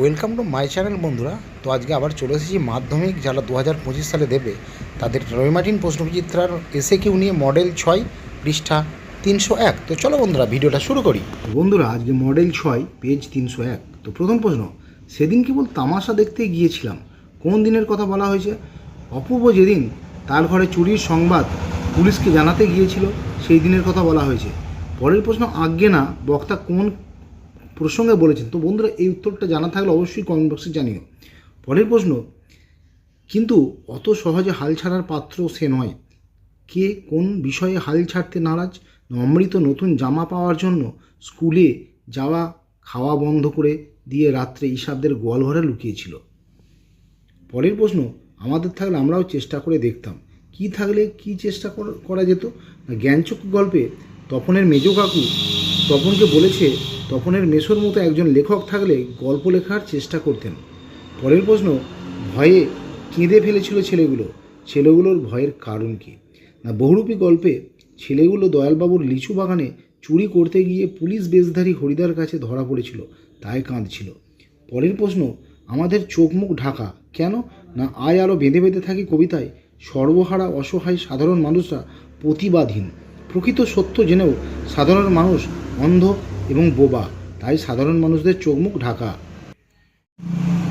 Welcome to my channel বন্ধুরা। তো আজকে আবার চলে এসেছি মাধ্যমিক, যারা দু হাজার পঁচিশ সালে দেবে, তাদের রবিমার্টিন প্রশ্নবিচিত্রার এসে কিউ নিয়ে মডেল ছয়, পৃষ্ঠা তিনশো এক। তো চলো বন্ধুরা, ভিডিওটা শুরু করি। বন্ধুরা, আজকে মডেল ছয় পেজ তিনশো এক। তো প্রথম প্রশ্ন, সেদিন কেবল তামাশা দেখতে গিয়েছিলাম। কোন দিনের কথা বলা হয়েছে? অপূর্ব যেদিন তার ঘরে চুরির সংবাদ পুলিশকে জানাতে গিয়েছিল, সেই দিনের কথা বলা হয়েছে। পরের প্রশ্ন, আজ্ঞে না, বক্তা কোন প্রসঙ্গে বলেছেন। তো বন্ধুরা, এই উত্তরটা জানা থাকলে অবশ্যই কমেন্ট বক্সে জানিও। পরের প্রশ্ন, কিন্তু অত সহজে হাল ছাড়ার পাত্র সে নয়। কে কোন বিষয়ে হাল ছাড়তে নারাজ? অমৃত নতুন জামা পাওয়ার জন্য স্কুলে যাওয়া, খাওয়া বন্ধ করে দিয়ে রাত্রে ঈশাবদের গোয়ালঘরে লুকিয়েছিল। পরের প্রশ্ন, আমাদের থাকলে আমরাও চেষ্টা করে দেখতাম। কি থাকলে কি চেষ্টা কর- যেত? জ্ঞানচক্ষু গল্পে তপনের মেজ কাকু তপনকে বলেছে তপনের মেসোর মতো একজন লেখক থাকলে গল্প লেখার চেষ্টা করতেন। পরের প্রশ্ন, ভয়ে কেঁদে ফেলেছিল ছেলেগুলো। ছেলেগুলোর ভয়ের কারণ কি? না, বহুরূপী গল্পে ছেলেগুলো দয়ালবাবুর লিচু বাগানে চুরি করতে গিয়ে পুলিশ বেশধারী হরিদার কাছে ধরা পড়েছিল, তাই কাঁদছিল। পরের প্রশ্ন, আমাদের চোখ মুখ ঢাকা কেন? না, আয় আরও বেঁধে বেঁধে থাকি কবিতায়, সর্বহারা অসহায় সাধারণ মানুষরা প্রতিবাদহীন। প্রকৃত সত্য জেনেও সাধারণ মানুষ অন্ধ এবং বোবা। তাই সাধারণ মানুষদের চোখ মুখ ঢাকা।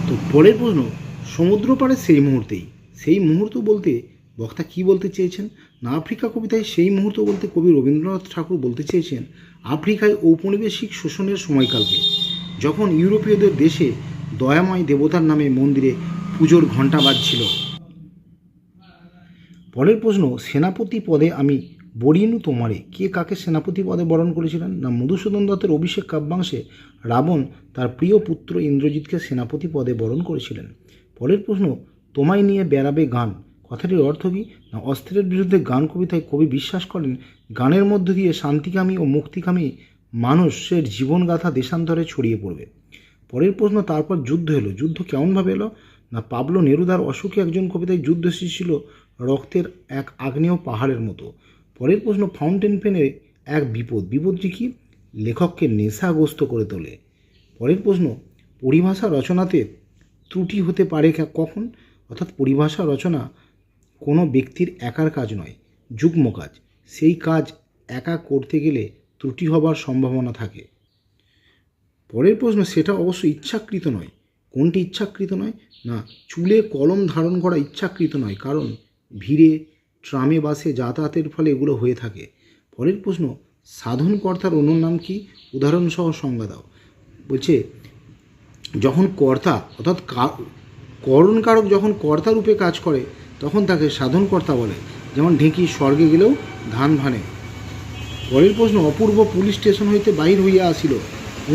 তো পরের প্রশ্ন সমুদ্র পাড়ে সেই মুহূর্তেই, সেই মুহূর্ত বলতে বক্তা কি বলতে চেয়েছেন? না আফ্রিকা কবিতায় সেই মুহূর্ত বলতে কবি রবীন্দ্রনাথ ঠাকুর বলতে চেয়েছেন আফ্রিকায় ঔপনিবেশিক শোষণের সময়কালকে, যখন ইউরোপীয়দের দেশে দয়াময় দেবতার নামে মন্দিরে পুজোর ঘণ্টা বাজছিল। পরের প্রশ্ন, সেনাপতি পদে আমি বরিনু তোমারে। কে কাকে সেনাপতি পদে বরণ করেছিলেন? না মধুসূদন দত্তের অভিষেক কাব্যাংশে রাবণ তার প্রিয় পুত্র ইন্দ্রজিৎকে সেনাপতি পদে বরণ করেছিলেন? পরের প্রশ্ন, তোমায় নিয়ে বেড়াবে গান। কথাটির অর্থ কী? না অস্ত্রের বিরুদ্ধে গান কবিতায় কবি বিশ্বাস করেন? গানের মধ্য দিয়ে শান্তিকামী ও মুক্তিকামী মানুষের জীবনগাথা দেশান্তরে ছড়িয়ে পড়বে। পরের প্রশ্ন, তারপর যুদ্ধ এলো। যুদ্ধ কেমনভাবে এলো? না পাবলো নেরুদার অসুখে একজন কবিতায় যুদ্ধ ছিল রক্তের এক আগ্নেয় পাহাড়ের মতো। পরের প্রশ্ন ফাউন্টেন পেনে এক বিপদ। বিপদটি কি? লেখককে নেশাগ্রস্ত করে তোলে। পরের প্রশ্ন, পরিভাষা রচনাতে ত্রুটি হতে পারে কখন? অর্থাৎ পরিভাষা রচনা কোনো ব্যক্তির একার কাজ নয়, যুগ্ম কাজ। সেই কাজ একা করতে গেলে ত্রুটি হবার সম্ভাবনা থাকে। পরের প্রশ্ন, সেটা অবশ্য ইচ্ছাকৃত নয়। কোনটি ইচ্ছাকৃত নয়? না, চুলে কলম ধারণ করা ইচ্ছাকৃত নয়, কারণ ভিড়ে ট্রামে বাসে যাতায়াতের ফলে এগুলো হয়ে থাকে। পরের প্রশ্ন, সাধনকর্তার অন্য নাম কি? উদাহরণসহ সংজ্ঞা দাও। বলছে, যখন কর্তা, অর্থাৎ করণকারক যখন কর্তা রূপে কাজ করে, তখন তাকে সাধনকর্তা বলে। যেমন ঢেঁকি স্বর্গে গেলেও ধান ভানে। পরের প্রশ্ন, অপূর্ব পুলিশ স্টেশন হইতে বাহির হইয়া আসিল।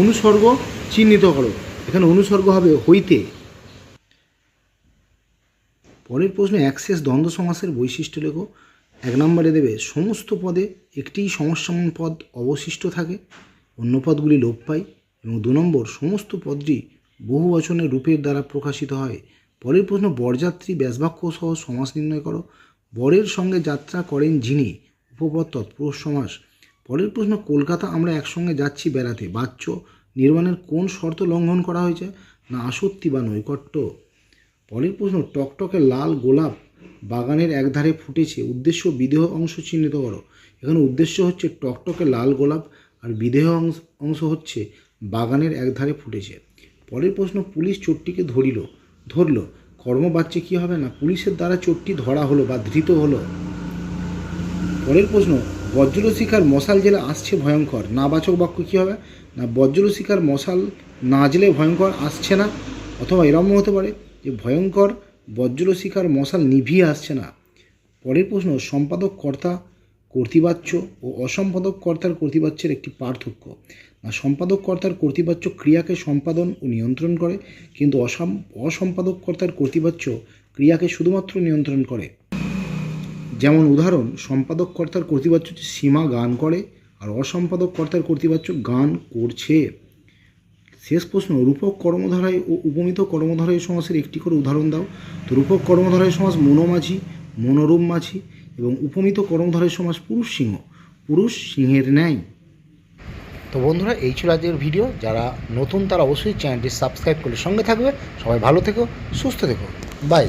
অনুসর্গ চিহ্নিত করো। এখানে অনুসর্গ হবে হইতে। পরের প্রশ্ন অ্যাক্সেস দ্বন্দ্ব সমাসের বৈশিষ্ট্য লেখো। এক নম্বরে দেবে, সমস্ত পদে একটিই সমস্যামন পদ অবশিষ্ট থাকে, অন্য পদগুলি লোপ পায় এবং দু নম্বর, সমস্ত পদটি বহু বচনের রূপের দ্বারা প্রকাশিত হয়। পরের প্রশ্ন, বরযাত্রী ব্যাসবাক্য সহ সমাস নির্ণয় করো। বরের সঙ্গে যাত্রা করেন যিনি, উপপদ তৎপুরুষ সমাস। পরের প্রশ্ন, কলকাতা আমরা একসঙ্গে যাচ্ছি বেড়াতে, বাচ্য নির্মাণের কোন শর্ত লঙ্ঘন করা হয়েছে? না আসক্তি বা নৈকট্য। পরের প্রশ্ন, টকটকে লাল গোলাপ বাগানের একধারে ফুটেছে। উদ্দেশ্য, বিদেহ অংশ চিহ্নিত করো। এখানে উদ্দেশ্য হচ্ছে টকটকে লাল গোলাপ আর বিদেহ অংশ অংশ হচ্ছে বাগানের একধারে ফুটেছে। পরের প্রশ্ন, পুলিশ চোরটিকে ধরিল, ধরল। কর্মবাচ্যে কী হবে না? পুলিশের দ্বারা চোরটি ধরা হলো বা ধৃত হলো? পরের প্রশ্ন, বজ্রশিখার মশাল জেলে আসছে ভয়ঙ্কর। নাবাচক বাক্য কী হবে? না, বজ্রশিখার মশাল না জেলে ভয়ঙ্কর আসছে না? অথবা এরম হতে পারে। যে ভয়ঙ্কর বজ্রশিখার মশাল নিভিয়ে আসছে না। পরের প্রশ্ন সম্পাদক কর্তা কর্তৃবাচ্য ও অসম্পাদক কর্তার কর্তৃবাচ্যের একটি পার্থক্য। না সম্পাদক কর্তার কর্তৃবাচ্য ক্রিয়াকে সম্পাদন ও নিয়ন্ত্রণ করে, কিন্তু অসম অসম্পাদক কর্তার কর্তৃবাচ্য ক্রিয়াকে শুধুমাত্র নিয়ন্ত্রণ করে। যেমন উদাহরণ সম্পাদক কর্তার কর্তৃবাচ্য হচ্ছে সীমা গান করে, আর অসম্পাদক কর্তার কর্তৃবাচ্য গান করছে। শেষ প্রশ্ন, রূপক কর্মধারায় ও উপমিত কর্মধারায় সমাসের একটি করে উদাহরণ দাও। তো রূপক কর্মধারায় সমাস মনোমাঝি মনোরম মাঝি এবং উপমিত কর্মধারায় সমাস পুরুষ সিংহ। পুরুষ সিংহের ন্যায়। তো বন্ধুরা, এই ছিল আজকের ভিডিও। যারা নতুন, তারা অবশ্যই চ্যানেলটি সাবস্ক্রাইব করলে সঙ্গে থাকবে। সবাই ভালো থেকো, সুস্থ থেকো। বাই।